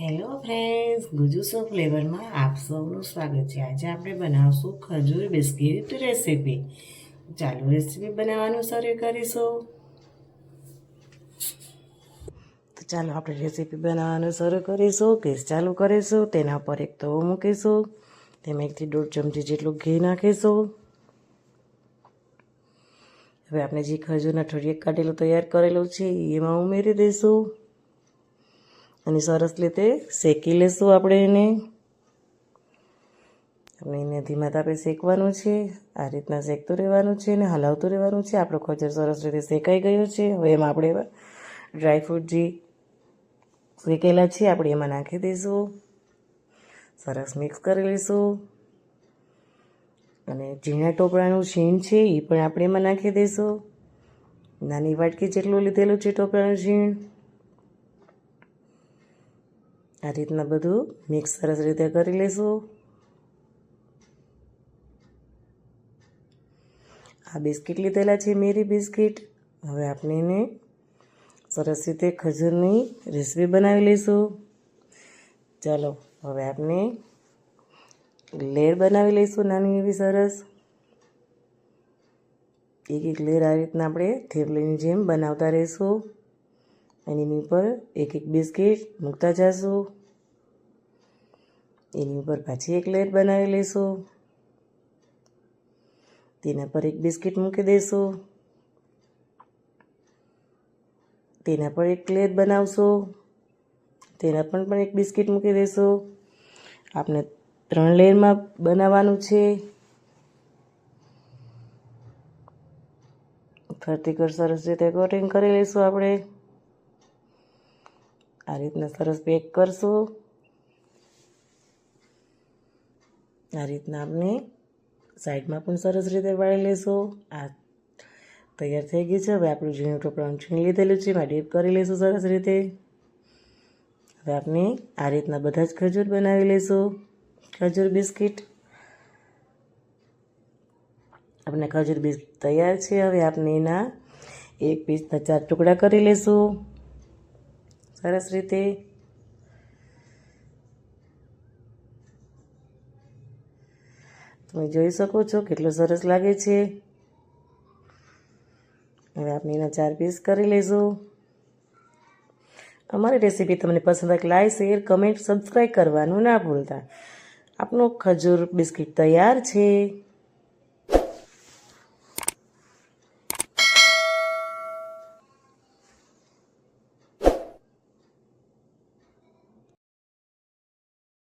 Hello friends ગુજુસો ફ્લેવરમાં આપ સૌનું સ્વાગત છે. આજે આપણે બનાવશું ખજૂર બિસ્કિટ રેસીપી. ચાલુ રેસીપી બનાવવાનું શરૂ કરીશું. તો ચાલો આપણે રેસીપી બનાવવાનું શરૂ કરીશું. ગેસ ચાલુ કરીશું, તેના પર એક તવો મૂકીશું. તેમાં એકથી દોઢ ચમચી જેટલું ઘી નાખીશું. હવે આપણે જે ખજૂરના ઠળિયે કાઢેલું, તૈયાર કરેલું છે, એમાં ઉમેરી દઈશું. અને સરસ રીતે શેકી લેશું આપણે એને. આપણે એને ધીમા તાપે શેકવાનું છે, આ રીતના શેકતું રહેવાનું છે અને હલાવતું રહેવાનું છે. આપણો ખજર સરસ રીતે શેકાઈ ગયો છે. હવે એમાં આપણે ડ્રાયફ્રૂટ જે શેકેલા છે, આપણે એમાં નાખી દઈશું. સરસ મિક્સ કરી લઈશું. અને ઝીણા ટોપરાનું છીણ છે એ પણ આપણે એમાં નાખી દઈશું. નાની વાટકી જેટલું લીધેલું છે ટોપરાનું છીણ આ રીતના બધું મિક્સ સરસ રીતે કરી લઈશું. આ બિસ્કિટ લીધેલા છે મેરી બિસ્કિટ. હવે આપણે એને સરસ રીતે ખજૂરની રેસીપી બનાવી લઈશું. ચાલો, હવે આપણે લેર બનાવી લઈશું નાની એવી સરસ. એક એક લેર આ રીતના આપણે થેપલીની જેમ બનાવતા રહીશું. એની ઉપર એક એક બિસ્કિટ મૂકતા જશું. એની ઉપર પાછી એક લેર બનાવી લઈશું તેના પર એક બિસ્કિટ મૂકી દઈશું તેના પર એક લેર બનાવશું. તેના પર પણ એક બિસ્કિટ મૂકી દઈશું આપણે ત્રણ લેયરમાં બનાવવાનું છે. ફરતી કર સરસ રીતે કોટિંગ કરી લઈશું આપણે. આ રીતના સરસ પેક કરશું. આ રીતના આપણે સાઈડમાં પણ સરસ રીતે વાળી લઈશું આ તૈયાર થઈ ગઈ છે. હવે આપણું ઝીણું ટોપરાનું છીણી લીધેલું છે. એમાં ડીપ કરી લઈશું સરસ રીતે. હવે આપણે આ રીતના બધા જ ખજૂર બનાવી લઈશું ખજૂર બિસ્કિટ. આપણે ખજૂર બિસ્કિટ તૈયાર છે. હવે આપણે એના એક પીસના ચાર ટુકડા કરી લઈશું સરસ રીતે. તમે જોઈ શકો છો કેટલો સરસ લાગે છે. હવે આપણે એના ચાર પીસ કરી લઈશું અમારી રેસીપી તમને પસંદ આવે લાઈક શેર કમેન્ટ સબસ્ક્રાઈબ કરવાનું ના ભૂલતા. આપનું ખજૂર બિસ્કિટ તૈયાર છે.